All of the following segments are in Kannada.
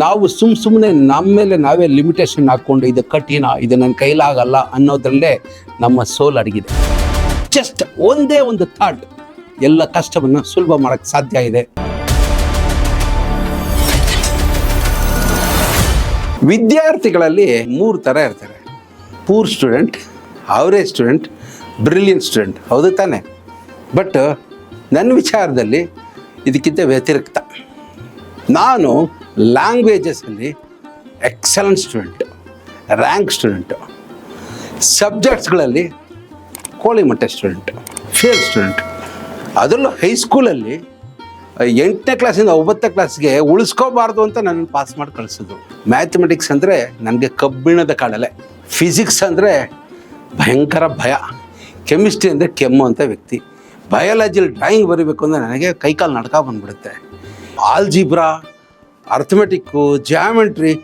ನಾವು ಸುಮ್ ಸುಮ್ಮನೆ ನಮ್ಮ ಮೇಲೆ ನಾವೇ ಲಿಮಿಟೇಷನ್ ಹಾಕ್ಕೊಂಡು ಇದು ಕಠಿಣ, ಇದು ನನ್ನ ಕೈಲಾಗಲ್ಲ ಅನ್ನೋದ್ರಲ್ಲೇ ನಮ್ಮ ಸೋಲ್ ಅಡಗಿದೆ. ಜಸ್ಟ್ ಒಂದೇ ಒಂದು ಥಾಟ್ ಎಲ್ಲ ಕಷ್ಟವನ್ನು ಸುಲಭ ಮಾಡಕ್ಕೆ ಸಾಧ್ಯ ಇದೆ. ವಿದ್ಯಾರ್ಥಿಗಳಲ್ಲಿ ಮೂರು ಥರ ಇರ್ತಾರೆ. Poor student average student brilliant student ಹೌದು ತಾನೆ. ಬಟ್ ನನ್ನ ವಿಚಾರದಲ್ಲಿ ಇದಕ್ಕಿಂತ ವ್ಯತಿರಿಕ್ತ. ನಾನು ಲ್ಯಾಂಗ್ವೇಜಸಲ್ಲಿ ಎಕ್ಸಲೆಂಟ್ ಸ್ಟೂಡೆಂಟು ರ್ಯಾಂಕ್ ಸ್ಟೂಡೆಂಟು ಸಬ್ಜೆಕ್ಟ್ಸ್ಗಳಲ್ಲಿ ಕೋಳಿ ಮಟ್ಟ ಸ್ಟೂಡೆಂಟು ಫೇಲ್ ಸ್ಟೂಡೆಂಟ್ ಅದರಲ್ಲೂ ಹೈಸ್ಕೂಲಲ್ಲಿ ಎಂಟನೇ ಕ್ಲಾಸಿಂದ ಒಂಬತ್ತನೇ ಕ್ಲಾಸ್ಗೆ ಉಳಿಸ್ಕೋಬಾರ್ದು ಅಂತ ನನ್ನ ಪಾಸ್ ಮಾಡಿ ಕಳಿಸಿದ್ರು. ಮ್ಯಾಥಮೆಟಿಕ್ಸ್ ಅಂದರೆ ನನಗೆ ಕಬ್ಬಿಣದ ಕಾಡಲೆ ಫಿಸಿಕ್ಸ್ ಅಂದರೆ ಭಯಂಕರ ಭಯ ಕೆಮಿಸ್ಟ್ರಿ ಅಂದರೆ ಕೆಮ್ಮು ಅಂತ ವ್ಯಕ್ತಿ. ಬಯಾಲಜಿಲಿ ಡ್ರಾಯಿಂಗ್ ಬರೀಬೇಕು ಅಂದರೆ ನನಗೆ ಕೈಕಾಲು ನಡ್ಕ ಬಂದ್ಬಿಡುತ್ತೆ. ಆಲ್ಜಿಬ್ರಾ ಅರ್ಥಮೆಟಿಕ್ಕು ಜಾಮೆಂಟ್ರಿ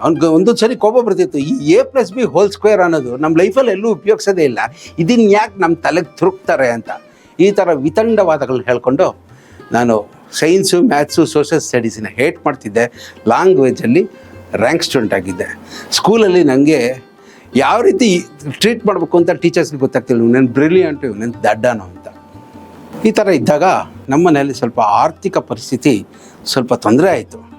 ಅವ್ನಿಗೆ ಒಂದೊಂದು ಸರಿ ಕೋಪ ಬರ್ತಿತ್ತು. ಈ A plus B whole square ಅನ್ನೋದು ನಮ್ಮ ಲೈಫಲ್ಲಿ ಎಲ್ಲೂ ಉಪಯೋಗಿಸೋದೇ ಇಲ್ಲ. ಇದನ್ನು ಯಾಕೆ ನಮ್ಮ ತಲೆಗೆ ತುರುಕ್ತಾರೆ ಅಂತ. ಈ ಥರ ವಿತಂಡವಾದಗಳನ್ನ ಹೇಳ್ಕೊಂಡು ನಾನು ಸೈನ್ಸು ಮ್ಯಾಥ್ಸು ಸೋಷಿಯಲ್ ಸ್ಟಡೀಸನ್ನ ಹೇಟ್ ಮಾಡ್ತಿದ್ದೆ. ಲ್ಯಾಂಗ್ವೇಜಲ್ಲಿ ರ್ಯಾಂಕ್ ಸ್ಟೂಡೆಂಟ್ ಆಗಿದ್ದೆ. ಸ್ಕೂಲಲ್ಲಿ ನನಗೆ ಯಾವ ರೀತಿ ಟ್ರೀಟ್ ಮಾಡಬೇಕು ಅಂತ ಟೀಚರ್ಸ್ಗೆ ಗೊತ್ತಾಗ್ತಿಲ್ಲ. ನಾನು ಬ್ರಿಲಿಯಂಟು ನನ್ನ ದಡ್ಡನೋ ಅಂತ. ಈ ಥರ ಇದ್ದಾಗ ನಮ್ಮ ಮನೆಯಲ್ಲಿ ಸ್ವಲ್ಪ ಆರ್ಥಿಕ ಪರಿಸ್ಥಿತಿ ಸ್ವಲ್ಪ ತೊಂದರೆ ಆಯಿತು.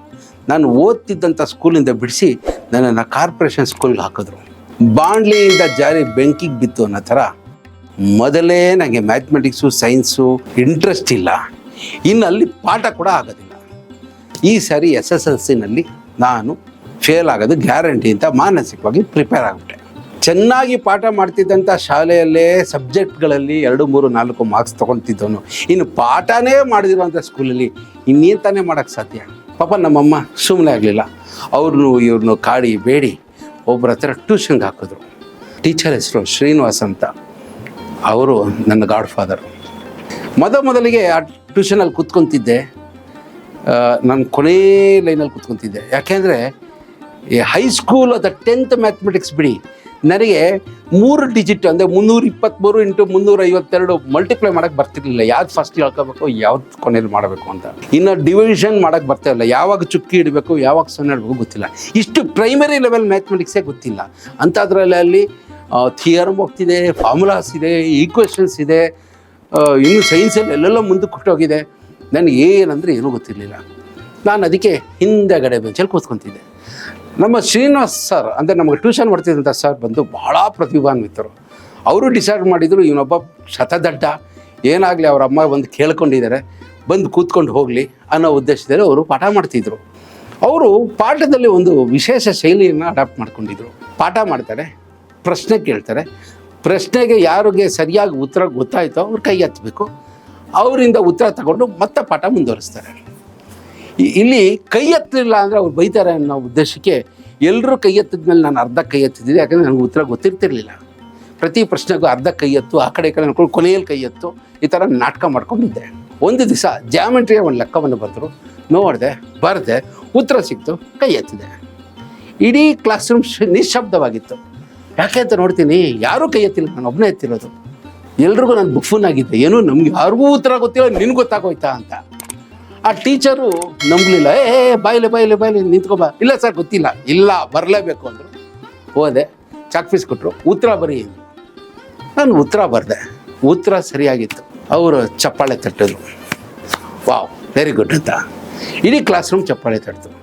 ನಾನು ಓದ್ತಿದ್ದಂಥ ಸ್ಕೂಲಿಂದ ಬಿಡಿಸಿ ನನ್ನನ್ನು ಕಾರ್ಪೊರೇಷನ್ ಸ್ಕೂಲ್ಗೆ ಹಾಕಿದ್ರು. ಬಾಂಡ್ಲಿಯಿಂದ ಜಾರಿ ಬೆಂಕಿಗೆ ಬಿತ್ತು ಅನ್ನೋ ಥರ ಮೊದಲೇ ನನಗೆ ಮ್ಯಾಥಮೆಟಿಕ್ಸು ಸೈನ್ಸು ಇಂಟ್ರೆಸ್ಟ್ ಇಲ್ಲ. ಇನ್ನು ಅಲ್ಲಿ ಪಾಠ ಕೂಡ ಆಗೋದಿಲ್ಲ. ಈ ಸಾರಿ ಎಸ್ ಎಸ್ ಎಲ್ ಸಿನಲ್ಲಿ ನಾನು ಫೇಲ್ ಆಗೋದು ಗ್ಯಾರಂಟಿ ಅಂತ ಮಾನಸಿಕವಾಗಿ ಪ್ರಿಪೇರ್ ಆಗಿಬಿಟ್ಟೆ. ಚೆನ್ನಾಗಿ ಪಾಠ ಮಾಡ್ತಿದ್ದಂಥ ಶಾಲೆಯಲ್ಲೇ ಸಬ್ಜೆಕ್ಟ್ಗಳಲ್ಲಿ ಎರಡು, ಮೂರು, ನಾಲ್ಕು ಮಾರ್ಕ್ಸ್ ತೊಗೊಳ್ತಿದ್ದವನು. ಇನ್ನು ಪಾಠನೇ ಮಾಡದಿರುವಂಥ ಸ್ಕೂಲಲ್ಲಿ ಇನ್ನೇನು ತಾನೇ ಮಾಡೋಕ್ಕೆ ಸಾಧ್ಯ? ಪಾಪ ನಮ್ಮಮ್ಮ ಸುಮ್ಮನೆ ಆಗಲಿಲ್ಲ. ಅವ್ರನ್ನು ಇವ್ರನ್ನು ಕಾಡಿ ಬೇಡಿ ಒಬ್ಬರ ಹತ್ರ ಟ್ಯೂಷನ್ಗೆ ಹಾಕಿದ್ರು. ಟೀಚರ್ ಹೆಸರು ಶ್ರೀನಿವಾಸ್ ಅಂತ. ಅವರು ನನ್ನ ಗಾಡ್ ಫಾದರ್ ಮೊದ ಮೊದಲಿಗೆ ಆ ಟ್ಯೂಷನಲ್ಲಿ ಕೂತ್ಕೊತಿದ್ದೆ. ನಾನು ಕೊನೇ ಲೈನಲ್ಲಿ ಕೂತ್ಕೊತಿದ್ದೆ. ಯಾಕೆಂದರೆ, ಈ ಹೈಸ್ಕೂಲ್ ಅದ ಟೆಂತ್ ಮ್ಯಾಥಮೆಟಿಕ್ಸ್ ಬಿಡಿ. ನನಗೆ ಮೂರು ಡಿಜಿಟ್ ಅಂದರೆ ಮುನ್ನೂರ ಇಪ್ಪತ್ತ್ಮೂರು ಇಂಟು ಮುನ್ನೂರ ಐವತ್ತೆರಡು ಮಲ್ಟಿಪ್ಲೈ ಮಾಡೋಕ್ಕೆ ಬರ್ತಿರ್ಲಿಲ್ಲ. ಯಾವ್ದು ಫಸ್ಟ್ ಹೇಳ್ಕೋಬೇಕು, ಯಾವ್ದು ಕೊನೆಯಲ್ಲಿ ಮಾಡಬೇಕು ಅಂತ. ಇನ್ನು ಡಿವಿಷನ್ ಮಾಡಕ್ಕೆ ಬರ್ತಾ ಇಲ್ಲ. ಯಾವಾಗ ಚುಕ್ಕಿ ಇಡಬೇಕು, ಯಾವಾಗ ಸೊನ್ನೆ ಇಡಬೇಕು ಗೊತ್ತಿಲ್ಲ. ಇಷ್ಟು ಪ್ರೈಮರಿ ಲೆವೆಲ್ ಮ್ಯಾಥಮೆಟಿಕ್ಸೇ ಗೊತ್ತಿಲ್ಲ. ಅಂಥದ್ರಲ್ಲಿ ಥಿಯರಮ್ ಹೋಗ್ತಿದೆ ಫಾರ್ಮುಲಾಸ್ ಇದೆ ಈಕ್ವೇಷನ್ಸ್ ಇದೆ ಇನ್ನು ಸೈನ್ಸಲ್ಲಿ ಎಲ್ಲೆಲ್ಲ ಮುಂದಕ್ಕೆ ಕೊಟ್ಟೋಗಿದೆ ನನಗೆ ಏನಂದರೆ ಏನೂ ಗೊತ್ತಿರಲಿಲ್ಲ. ನಾನು ಅದಕ್ಕೆ ಹಿಂದೆಗಡೆ ಬೆಂಚಲ್ಲಿ ಕೂತ್ಕೊತಿದ್ದೆ ನಮ್ಮ ಶ್ರೀನಿವಾಸ್ ಸರ್, ಅಂದರೆ ನಮಗೆ ಟ್ಯೂಷನ್ ಮಾಡ್ತಿದ್ದಂಥ ಸರ್ ಬಂದು ಭಾಳ ಪ್ರತಿಭಾನ್ವಿತರು ಅವರು ಡಿಸೈಡ್ ಮಾಡಿದರು, ಇವನೊಬ್ಬ ಶತದಡ್ಡ, ಏನಾಗಲಿ ಅವ್ರ ಅಮ್ಮ ಬಂದು ಕೇಳ್ಕೊಂಡಿದ್ದಾರೆ, ಬಂದು ಕೂತ್ಕೊಂಡು ಹೋಗಲಿ ಅನ್ನೋ ಉದ್ದೇಶದಲ್ಲಿ ಅವರು ಪಾಠ ಮಾಡ್ತಿದ್ರು. ಅವರು ಪಾಠದಲ್ಲಿ ಒಂದು ವಿಶೇಷ ಶೈಲಿಯನ್ನು ಅಡಾಪ್ಟ್ ಮಾಡ್ಕೊಂಡಿದ್ರು. ಪಾಠ ಮಾಡ್ತಾರೆ, ಪ್ರಶ್ನೆ ಕೇಳ್ತಾರೆ. ಪ್ರಶ್ನೆಗೆ ಯಾರಿಗೆ ಸರಿಯಾಗಿ ಉತ್ತರ ಗೊತ್ತಾಯಿತೋ ಅವ್ರು ಕೈ ಹತ್ತಬೇಕು ಅವರಿಂದ ಉತ್ತರ ತಗೊಂಡು ಮತ್ತೆ ಪಾಠ ಮುಂದುವರಿಸ್ತಾರೆ. ಇಲ್ಲಿ ಕೈ ಎತ್ತಲಿಲ್ಲ ಅಂದರೆ ಅವ್ರು ಬೈತಾರೆ ಅನ್ನೋ ಉದ್ದೇಶಕ್ಕೆ ಎಲ್ಲರೂ ಕೈ ಎತ್ತಿದ್ಮೇಲೆ ನಾನು ಅರ್ಧ ಕೈ ಎತ್ತಿದ್ದೀನಿ, ಯಾಕಂದರೆ ನನಗೆ ಉತ್ತರ ಗೊತ್ತಿರ್ತಿರ್ಲಿಲ್ಲ. ಪ್ರತಿ ಪ್ರಶ್ನೆಗೂ ಅರ್ಧ ಕೈ ಎತ್ತು, ಆ ಕಡೆ ಈ ಕಡೆ ಅನ್ಕೊಂಡು ಕೊನೆಯಲ್ಲಿ ಕೈ ಎತ್ತು, ಈ ಥರ ನಾಟಕ ಮಾಡ್ಕೊಂಡಿದ್ದೆ. ಒಂದು ದಿವಸ ಜಾಮೆಟ್ರಿಯ ಒಂದು ಲೆಕ್ಕವನ್ನು ಬರೆದ್ರು, ನೋಡಿದೆ, ಬರೆದೆ, ಉತ್ತರ ಸಿಕ್ತು, ಕೈ ಎತ್ತಿದೆ. ಇಡೀ ಕ್ಲಾಸ್ ರೂಮ್ ನಿಶ್ಶಬ್ದವಾಗಿತ್ತು. ಯಾಕೆ ಅಂತ ನೋಡ್ತೀನಿ, ಯಾರೂ ಕೈ ಎತ್ತಿಲ್ಲ, ನಾನು ಒಬ್ಬನೇ ಎತ್ತಿರೋದು. ಎಲ್ರಿಗೂ ನಾನು ಫೋನ್ ಆಗಿದ್ದೆ, ಏನು ನಮ್ಗೆ ಯಾರಿಗೂ ಉತ್ತರ ಗೊತ್ತಿಲ್ಲ, ನಿನ್ಗೆ ಗೊತ್ತಾಗೋಯ್ತಾ ಅಂತ. ಆ ಟೀಚರು ನಂಬಲಿಲ್ಲ, ಏ ಬಾಯಿಲೆ, ಬಾಯ್ಲೆ ಬಾಯ್ಲೆ ನಿಂತ್ಕೊಬಾ ಇಲ್ಲ ಸರ್, ಗೊತ್ತಿಲ್ಲ. ಇಲ್ಲ, ಬರಲೇಬೇಕು ಅಂದರು. ಹೋದೆ, ಚಾಕ್ ಪೀಸ್ ಕೊಟ್ಟರು ಉತ್ತರ ಬರಿ ನಾನು ಉತ್ತರ ಬರೆದೆ. ಉತ್ತರ ಸರಿಯಾಗಿತ್ತು. ಅವರು ಚಪ್ಪಾಳೆ ತಟ್ಟಿದ್ರು. ವಾವ್ ವೆರಿ ಗುಡ್ ಅಂತ. ಇಡೀ ಕ್ಲಾಸ್ ರೂಮ್ ಚಪ್ಪಾಳೆ ತಟ್ಟಿದ್ರು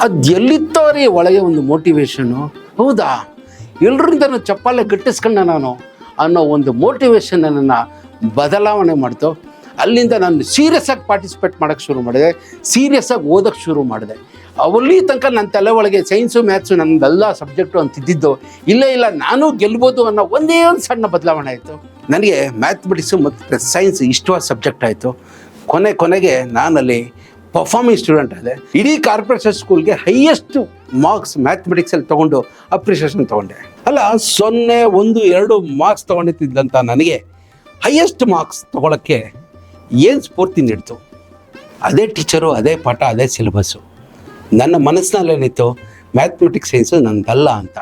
ಅದು ಎಲ್ಲಿತ್ತೋ ರೀ ಒಳಗೆ ಒಂದು ಮೋಟಿವೇಶನ್ನು ಹೌದಾ? ಎಲ್ಲರಿಂದ ಚಪ್ಪಾಳೆ ಗಟ್ಟಿಸ್ಕೊಂಡ ನಾನು ಅನ್ನೋ ಒಂದು ಮೋಟಿವೇಶನ್ ನನ್ನನ್ನು ಬದಲಾವಣೆ ಮಾಡ್ತು. ಅಲ್ಲಿಂದ ನಾನು ಸೀರಿಯಸ್ ಆಗಿ ಪಾರ್ಟಿಸಿಪೇಟ್ ಮಾಡೋಕ್ಕೆ ಶುರು ಮಾಡಿದೆ. ಸೀರಿಯಸ್ ಆಗಿ ಓದೋಕ್ಕೆ ಶುರು ಮಾಡಿದೆ. ಅವಲ್ಲಿ ತನಕ ನನ್ನ ತಲೆ ಒಳಗೆ ಸೈನ್ಸು ಮ್ಯಾಥ್ಸು ನನ್ನದೆಲ್ಲ ಸಬ್ಜೆಕ್ಟು ಅಂತಿದ್ದಿದ್ದು ಇಲ್ಲ ಇಲ್ಲ, ನಾನು ಗೆಲ್ಬೋದು ಅನ್ನೋ ಒಂದೇ ಒಂದು ಸಣ್ಣ ಬದಲಾವಣೆ ಆಯಿತು. ನನಗೆ ಮ್ಯಾಥಮೆಟಿಕ್ಸು ಮತ್ತು ಸೈನ್ಸ್ ಇಷ್ಟವಾದ ಸಬ್ಜೆಕ್ಟ್ ಆಯಿತು. ಕೊನೆ ಕೊನೆಗೆ ನಾನಲ್ಲಿ ಪರ್ಫಾರ್ಮಿಂಗ್ ಸ್ಟೂಡೆಂಟ್ ಆದೆ. ಇಡೀ ಕಾರ್ಪೊರೇಷನ್ ಸ್ಕೂಲ್ಗೆ ಹೈಯೆಸ್ಟ್ ಮಾರ್ಕ್ಸ್ ಮ್ಯಾಥಮೆಟಿಕ್ಸಲ್ಲಿ ತೊಗೊಂಡು ಅಪ್ರಿಷಿಯೇಷನ್ ತೊಗೊಂಡೆ. ಅಲ್ಲ, ಸೊನ್ನೆ, ಒಂದು, ಎರಡು ಮಾರ್ಕ್ಸ್ ತೊಗೊಂಡಿದ್ದಂಥ ನನಗೆ ಹೈಯೆಸ್ಟ್ ಮಾರ್ಕ್ಸ್ ತೊಗೊಳಕ್ಕೆ ಏನು ಸ್ಫೂರ್ತಿ ನೀಡ್ತು? ಅದೇ ಟೀಚರು ಅದೇ ಪಾಠ, ಅದೇ ಸಿಲೆಬಸ್ಸು ನನ್ನ ಮನಸ್ಸಿನಲ್ಲೇನಿತ್ತು ಮ್ಯಾಥಮೆಟಿಕ್ಸ್ ಸೈನ್ಸು ನಂದಲ್ಲ ಅಂತ.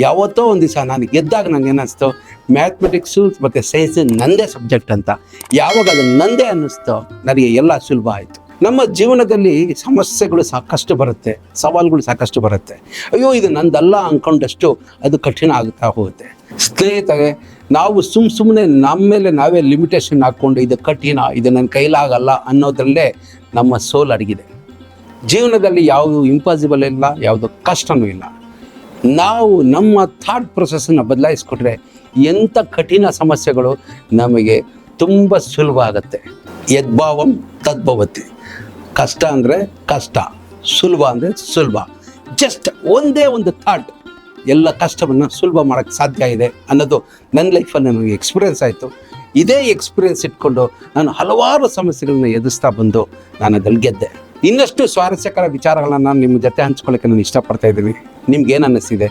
ಯಾವತ್ತೋ ಒಂದು ದಿವಸ ನಾನು ಗೆದ್ದಾಗ ನನಗೆ ಏನಿಸ್ತು ಮ್ಯಾಥಮೆಟಿಕ್ಸು ಮತ್ತು ಸೈನ್ಸು ನಂದೇ ಸಬ್ಜೆಕ್ಟ್ ಅಂತ. ಯಾವಾಗ ಅದು ನಂದೇ ಅನ್ನಿಸ್ತೋ? ನನಗೆ ಎಲ್ಲ ಸುಲಭ ಆಯಿತು. ನಮ್ಮ ಜೀವನದಲ್ಲಿ ಸಮಸ್ಯೆಗಳು ಸಾಕಷ್ಟು ಬರುತ್ತೆ. ಸವಾಲುಗಳು ಸಾಕಷ್ಟು ಬರುತ್ತೆ. ಅಯ್ಯೋ, ಇದು ನಂದಲ್ಲ ಅಂದ್ಕೊಂಡಷ್ಟು ಅದು ಕಠಿಣ ಆಗ್ತಾ ಹೋಗುತ್ತೆ. ಸ್ನೇಹಿತರೆ, ನಾವು ಸುಮ್ಮ ಸುಮ್ಮನೆ ನಮ್ಮ ಮೇಲೆ ನಾವೇ ಲಿಮಿಟೇಷನ್ ಹಾಕ್ಕೊಂಡು ಇದು ಕಠಿಣ, ಇದು ನನ್ನ ಕೈಲಾಗಲ್ಲ ಅನ್ನೋದ್ರಲ್ಲೇ ನಮ್ಮ ಸೋಲ್ ಅಡಗಿದೆ. ಜೀವನದಲ್ಲಿ ಯಾವುದು ಇಂಪಾಸಿಬಲ್ ಇಲ್ಲ, ಯಾವುದು ಕಷ್ಟನೂ ಇಲ್ಲ. ನಾವು ನಮ್ಮ ಥಾಟ್ ಪ್ರೊಸೆಸನ್ನು ಬದಲಾಯಿಸ್ಕೊಟ್ರೆ ಎಂಥ ಕಠಿಣ ಸಮಸ್ಯೆಗಳು ನಮಗೆ ತುಂಬ ಸುಲಭ ಆಗುತ್ತೆ. ಯದ್ಭಾವಂ ತದ್ಭವತಿ. ಕಷ್ಟ ಅಂದರೆ ಕಷ್ಟ, ಸುಲಭ ಅಂದರೆ ಸುಲಭ. ಜಸ್ಟ್ ಒಂದೇ ಒಂದು ಥಾಟ್ ಎಲ್ಲ ಕಷ್ಟವನ್ನು ಸುಲಭ ಮಾಡೋಕ್ಕೆ ಸಾಧ್ಯ ಇದೆ ಅನ್ನೋದು ನನ್ನ ಲೈಫಲ್ಲಿ ನನಗೆ ಎಕ್ಸ್ಪೀರಿಯೆನ್ಸ್ ಆಯಿತು. ಇದೇ ಎಕ್ಸ್ಪೀರಿಯೆನ್ಸ್ ಇಟ್ಕೊಂಡು ನಾನು ಹಲವಾರು ಸಮಸ್ಯೆಗಳನ್ನ ಎದುರಿಸ್ತಾ ಬಂದು ನಾನು ಅದ್ರಲ್ಲಿ ಗೆದ್ದೆ. ಇನ್ನಷ್ಟು ಸ್ವಾರಸ್ಯಕರ ವಿಚಾರಗಳನ್ನು ನಾನು ನಿಮ್ಮ ಜೊತೆ ಹಂಚ್ಕೊಳ್ಳೋಕ್ಕೆ ನಾನು ಇಷ್ಟಪಡ್ತಾ ಇದ್ದೀನಿ. ನಿಮ್ಗೇನು ಅನ್ನಿಸಿದೆ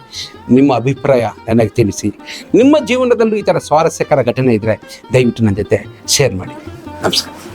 ನಿಮ್ಮ ಅಭಿಪ್ರಾಯ ನನಗೆ ತಿಳಿಸಿ. ನಿಮ್ಮ ಜೀವನದಲ್ಲೂ ಈ ಥರ ಸ್ವಾರಸ್ಯಕರ ಘಟನೆ ಇದ್ದರೆ ದಯವಿಟ್ಟು ನನ್ನ ಜೊತೆ ಶೇರ್ ಮಾಡಿ. ನಮಸ್ಕಾರ.